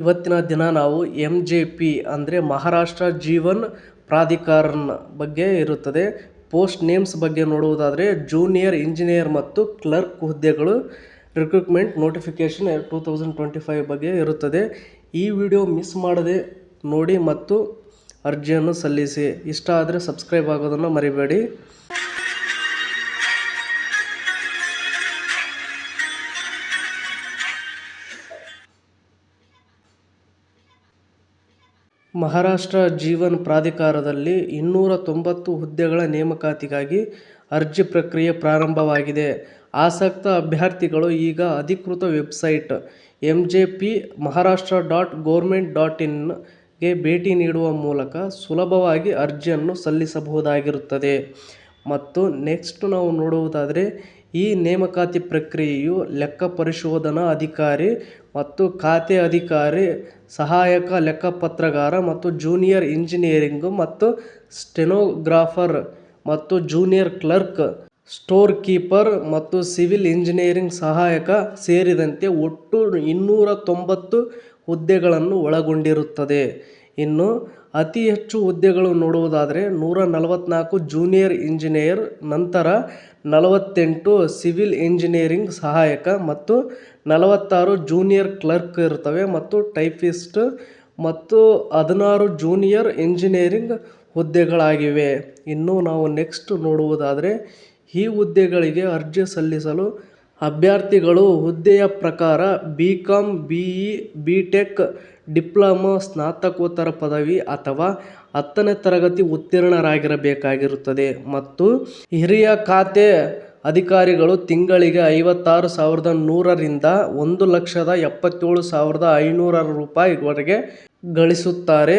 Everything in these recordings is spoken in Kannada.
ಇವತ್ತಿನ ದಿನ ನಾವು ಎಂ ಜೆ ಪಿ ಅಂದರೆ ಮಹಾರಾಷ್ಟ್ರ ಜೀವನ್ ಪ್ರಾಧಿಕಾರನ ಬಗ್ಗೆ ಇರುತ್ತದೆ. ಪೋಸ್ಟ್ ನೇಮ್ಸ್ ಬಗ್ಗೆ ನೋಡುವುದಾದರೆ ಜೂನಿಯರ್ ಇಂಜಿನಿಯರ್ ಮತ್ತು ಕ್ಲರ್ಕ್ ಹುದ್ದೆಗಳು, recruitment notification two thousand twenty five ಬಗ್ಗೆ ಇರುತ್ತದೆ. ಈ ವಿಡಿಯೋ ಮಿಸ್ ಮಾಡದೆ ನೋಡಿ ಮತ್ತು ಅರ್ಜಿಯನ್ನು ಸಲ್ಲಿಸಿ. ಇಷ್ಟ ಆದರೆ ಸಬ್ಸ್ಕ್ರೈಬ್ ಆಗೋದನ್ನು ಮರಿಬೇಡಿ. ಮಹಾರಾಷ್ಟ್ರ ಜೀವನ್ ಪ್ರಾಧಿಕಾರದಲ್ಲಿ ಇನ್ನೂರ ತೊಂಬತ್ತು ಹುದ್ದೆಗಳ ನೇಮಕಾತಿಗಾಗಿ ಅರ್ಜಿ ಪ್ರಕ್ರಿಯೆ ಪ್ರಾರಂಭವಾಗಿದೆ. ಆಸಕ್ತ ಅಭ್ಯರ್ಥಿಗಳು ಈಗ ಅಧಿಕೃತ website M J P Maharashtra dot government dot ಇನ್ಗೆ ಭೇಟಿ ನೀಡುವ ಮೂಲಕ ಸುಲಭವಾಗಿ ಅರ್ಜಿಯನ್ನು ಸಲ್ಲಿಸಬಹುದಾಗಿರುತ್ತದೆ. ಮತ್ತು ನೆಕ್ಸ್ಟ್ ನಾವು ನೋಡುವುದಾದರೆ ಈ ನೇಮಕಾತಿ ಪ್ರಕ್ರಿಯೆಯು ಲೆಕ್ಕ ಪರಿಶೋಧನಾ ಅಧಿಕಾರಿ ಮತ್ತು ಖಾತೆ ಅಧಿಕಾರಿ, ಸಹಾಯಕ, ಲೆಕ್ಕಪತ್ರಗಾರ ಮತ್ತು ಜೂನಿಯರ್ ಇಂಜಿನಿಯರಿಂಗ್ ಮತ್ತು ಸ್ಟೆನೋಗ್ರಾಫರ್ ಮತ್ತು ಜೂನಿಯರ್ ಕ್ಲರ್ಕ್, ಸ್ಟೋರ್ ಕೀಪರ್ ಮತ್ತು ಸಿವಿಲ್ ಇಂಜಿನಿಯರಿಂಗ್ ಸಹಾಯಕ ಸೇರಿದಂತೆ ಒಟ್ಟು ಇನ್ನೂರ ತೊಂಬತ್ತು ಹುದ್ದೆಗಳನ್ನು ಒಳಗೊಂಡಿರುತ್ತದೆ. ಇನ್ನು ಅತಿ ಹೆಚ್ಚು ಹುದ್ದೆಗಳು ನೋಡುವುದಾದರೆ ನೂರ ನಲವತ್ತ್ನಾಲ್ಕು ಜೂನಿಯರ್ ಇಂಜಿನಿಯರ್, ನಂತರ ನಲವತ್ತೆಂಟು ಸಿವಿಲ್ ಇಂಜಿನಿಯರಿಂಗ್ ಸಹಾಯಕ ಮತ್ತು ನಲವತ್ತಾರು ಜೂನಿಯರ್ ಕ್ಲರ್ಕ್ ಇರ್ತವೆ ಮತ್ತು ಟೈಪಿಸ್ಟ್ ಮತ್ತು ಹದಿನಾರು ಜೂನಿಯರ್ ಇಂಜಿನಿಯರಿಂಗ್ ಹುದ್ದೆಗಳಾಗಿವೆ. ಇನ್ನು ನಾವು ನೆಕ್ಸ್ಟ್ ನೋಡುವುದಾದರೆ ಈ ಹುದ್ದೆಗಳಿಗೆ ಅರ್ಜಿ ಸಲ್ಲಿಸಲು ಅಭ್ಯರ್ಥಿಗಳು ಹುದ್ದೆಯ ಪ್ರಕಾರ B Com B E B Tech diploma ಸ್ನಾತಕೋತ್ತರ ಪದವಿ ಅಥವಾ ಹತ್ತನೇ ತರಗತಿ ಉತ್ತೀರ್ಣರಾಗಿರಬೇಕಾಗಿರುತ್ತದೆ. ಮತ್ತು ಹಿರಿಯ ಖಾತೆ ಅಧಿಕಾರಿಗಳು ತಿಂಗಳಿಗೆ ಐವತ್ತಾರು ಸಾವಿರದ ನೂರರಿಂದ ಒಂದು ಲಕ್ಷದ ಎಪ್ಪತ್ತೇಳು ಸಾವಿರದ ಐನೂರ ರೂಪಾಯಿವರೆಗೆ ಗಳಿಸುತ್ತಾರೆ.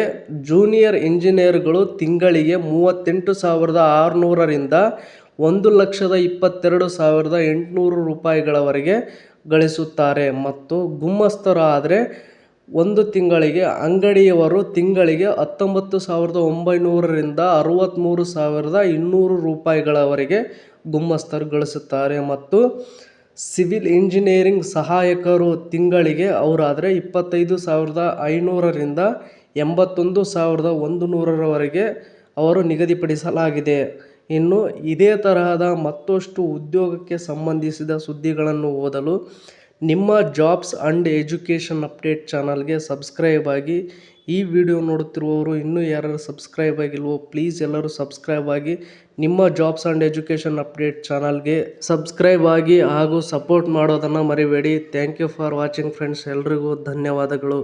ಜೂನಿಯರ್ ಇಂಜಿನಿಯರ್ಗಳು ತಿಂಗಳಿಗೆ ಮೂವತ್ತೆಂಟು ಸಾವಿರದ ಆರುನೂರರಿಂದ ಒಂದು ಲಕ್ಷದ ಇಪ್ಪತ್ತೆರಡು ಸಾವಿರದ ಎಂಟುನೂರು ರೂಪಾಯಿಗಳವರೆಗೆ ಗಳಿಸುತ್ತಾರೆ ಮತ್ತು ಗುಮಾಸ್ತರು ಆದರೆ ಒಂದು ತಿಂಗಳಿಗೆ, ಅಂಗಡಿಯವರು ತಿಂಗಳಿಗೆ ಹತ್ತೊಂಬತ್ತು ಸಾವಿರದ ಒಂಬೈನೂರರಿಂದ ಅರುವತ್ತ್ಮೂರು ಸಾವಿರದ ಇನ್ನೂರು ರೂಪಾಯಿಗಳವರೆಗೆ ಗುಮಾಸ್ತರು ಗಳಿಸುತ್ತಾರೆ ಮತ್ತು ಸಿವಿಲ್ ಇಂಜಿನಿಯರಿಂಗ್ ಸಹಾಯಕರು ತಿಂಗಳಿಗೆ, ಅವರಾದರೆ ಇಪ್ಪತ್ತೈದು ಸಾವಿರದ ಐನೂರರಿಂದ ಎಂಬತ್ತೊಂದು ಸಾವಿರದ ಒಂದು ನೂರರವರೆಗೆ ಅವರು ನಿಗದಿಪಡಿಸಲಾಗಿದೆ. ಇನ್ನು ಇದೇ ತರಹದ ಮತ್ತಷ್ಟು ಉದ್ಯೋಗಕ್ಕೆ ಸಂಬಂಧಿಸಿದ ಸುದ್ದಿಗಳನ್ನು ಓದಲು ನಿಮ್ಮ ಜಾಬ್ಸ್ ಅಂಡ್ ಎಜುಕೇಷನ್ ಅಪ್ಡೇಟ್ ಚಾನಲ್ಗೆ ಸಬ್ಸ್ಕ್ರೈಬ್ ಆಗಿ ಈ ವಿಡಿಯೋ ನೋಡುತ್ತಿರುವವರು ಇನ್ನೂ ಯಾರು ಸಬ್ಸ್ಕ್ರೈಬ್ ಆಗಿಲ್ವೋ ಪ್ಲೀಸ್ ಎಲ್ಲರೂ ಸಬ್ಸ್ಕ್ರೈಬ್ ಆಗಿ ನಿಮ್ಮ ಜಾಬ್ಸ್ ಆ್ಯಂಡ್ ಎಜುಕೇಷನ್ ಅಪ್ಡೇಟ್ ಚಾನಲ್ಗೆ ಸಬ್ಸ್ಕ್ರೈಬ್ ಆಗಿ ಹಾಗೂ ಸಪೋರ್ಟ್ ಮಾಡೋದನ್ನು ಮರಿಬೇಡಿ. Thank you for watching friends. ಎಲ್ರಿಗೂ ಧನ್ಯವಾದಗಳು.